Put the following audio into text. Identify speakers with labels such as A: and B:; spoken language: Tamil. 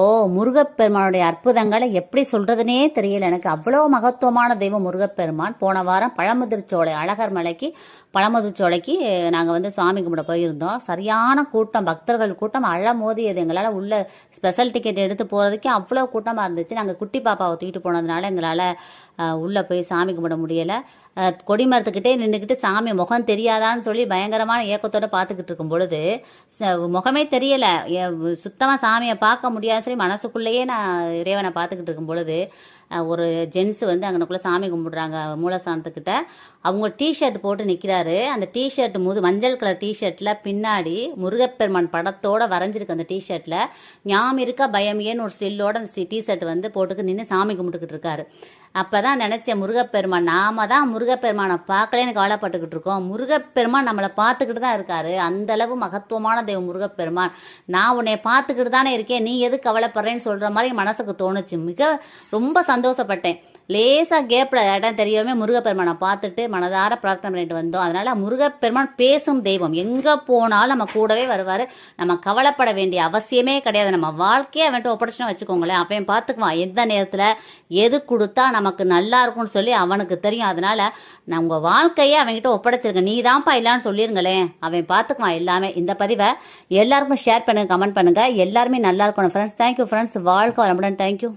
A: ஓ முருகப்பெருமானுடைய அற்புதங்களை எப்படி சொல்றதுனே தெரியல எனக்கு. அவ்வளோ மகத்துவமான தெய்வம் முருகப்பெருமான். போன வாரம் பழமுதிர்ச்சோலை அழகர் மலைக்கு பழமுதிர்ச்சோலைக்கு நாங்கள் வந்து சாமி கும்பிட போயிருந்தோம். சரியான கூட்டம் பக்தர்கள் கூட்டம் அழ மோதியது எங்களால் உள்ள ஸ்பெஷல் டிக்கெட் எடுத்து போகிறதுக்கே அவ்வளோ கூட்டமாக இருந்துச்சு. நாங்கள் குட்டி பாப்பாவை தூக்கிட்டு போனதுனால எங்களால் உள்ளே போய் சாமி கும்பிட முடியலை. கொடிமரத்துக்கிட்டே நின்றுக்கிட்டு சாமி முகம் தெரியாதான்னு சொல்லி பயங்கரமான ஏக்கத்தோட பார்த்துக்கிட்டு இருக்கும் பொழுது முகமே தெரியலை. சுத்தமாக சாமியை பார்க்க முடியாதுன்னு சொல்லி மனசுக்குள்ளேயே நான் இறைவனை பார்த்துக்கிட்டு இருக்கும் பொழுது ஒரு ஜென்ஸ் வந்து அங்கனக்குள்ளே சாமி கும்பிடுறாங்க மூலஸ்தானத்துக்கிட்ட. அவங்க டிஷர்ட் போட்டு நிற்கிறாரு அந்த டிஷர்ட் முது மஞ்சள் கலர் டிஷர்ட்டில் பின்னாடி முருகப்பெருமான் படத்தோட வரைஞ்சிருக்கு அந்த டிஷர்ட்டில் ஞாபகம் இருக்கா ஏன்னு ஒரு ஸ்டில்லோட அந்த டிஷர்ட் வந்து போட்டுக்கு நின்று சாமி கும்பிட்டுக்கிட்டு இருக்காரு. அப்பதான் நினைச்சேன் முருகப்பெருமான் நாம தான் முருகப்பெருமானை பார்க்கலேன்னு கவலைப்பட்டுக்கிட்டு இருக்கோம். முருகப்பெருமான் நம்மளை பார்த்துக்கிட்டு தான் இருக்காரு. அந்த அளவு மகத்துவமான தெய்வம் முருகப்பெருமான். நான் உன்னை பார்த்துக்கிட்டு தானே இருக்கேன். நீ எது கவலைப்படுறேன்னு சொல்ற மாதிரி மனசுக்கு தோணுச்சு. மிக ரொம்ப சந்தோஷப்பட்டேன். லேசாக கேப்ல இடம் தெரியாம முருகப்பெருமானை பார்த்துட்டு மனதார பிரார்த்தனை பண்ணிட்டு வந்தோம். அதனால் முருகப்பெருமான் பேசும் தெய்வம். எங்கே போனாலும் நம்ம கூடவே வருவார். நம்ம கவலைப்பட வேண்டிய அவசியமே கிடையாது. நம்ம வாழ்க்கையை அவன்கிட்ட ஒப்படைச்சுன்னு வச்சுக்கோங்களேன். அவன் பார்த்துக்குவான். எந்த நேரத்தில் எது கொடுத்தா நமக்கு நல்லா இருக்கும்னு சொல்லி அவனுக்கு தெரியும். அதனால் நான் உங்கள் வாழ்க்கையை அவன்கிட்ட ஒப்படைச்சிருக்கேன். நீ தான்ப்பா இல்லான்னு சொல்லிருங்களேன். அவன் பார்த்துக்குவான் எல்லாமே. இந்த பதிவை எல்லாருக்கும் ஷேர் பண்ணுங்கள் கமெண்ட் பண்ணுங்கள் எல்லாருமே நல்லா இருக்கணும் ஃப்ரெண்ட்ஸ் தேங்க்யூ ஃப்ரெண்ட்ஸ் வாழ்க்கை வரமுடன் தேங்க்யூ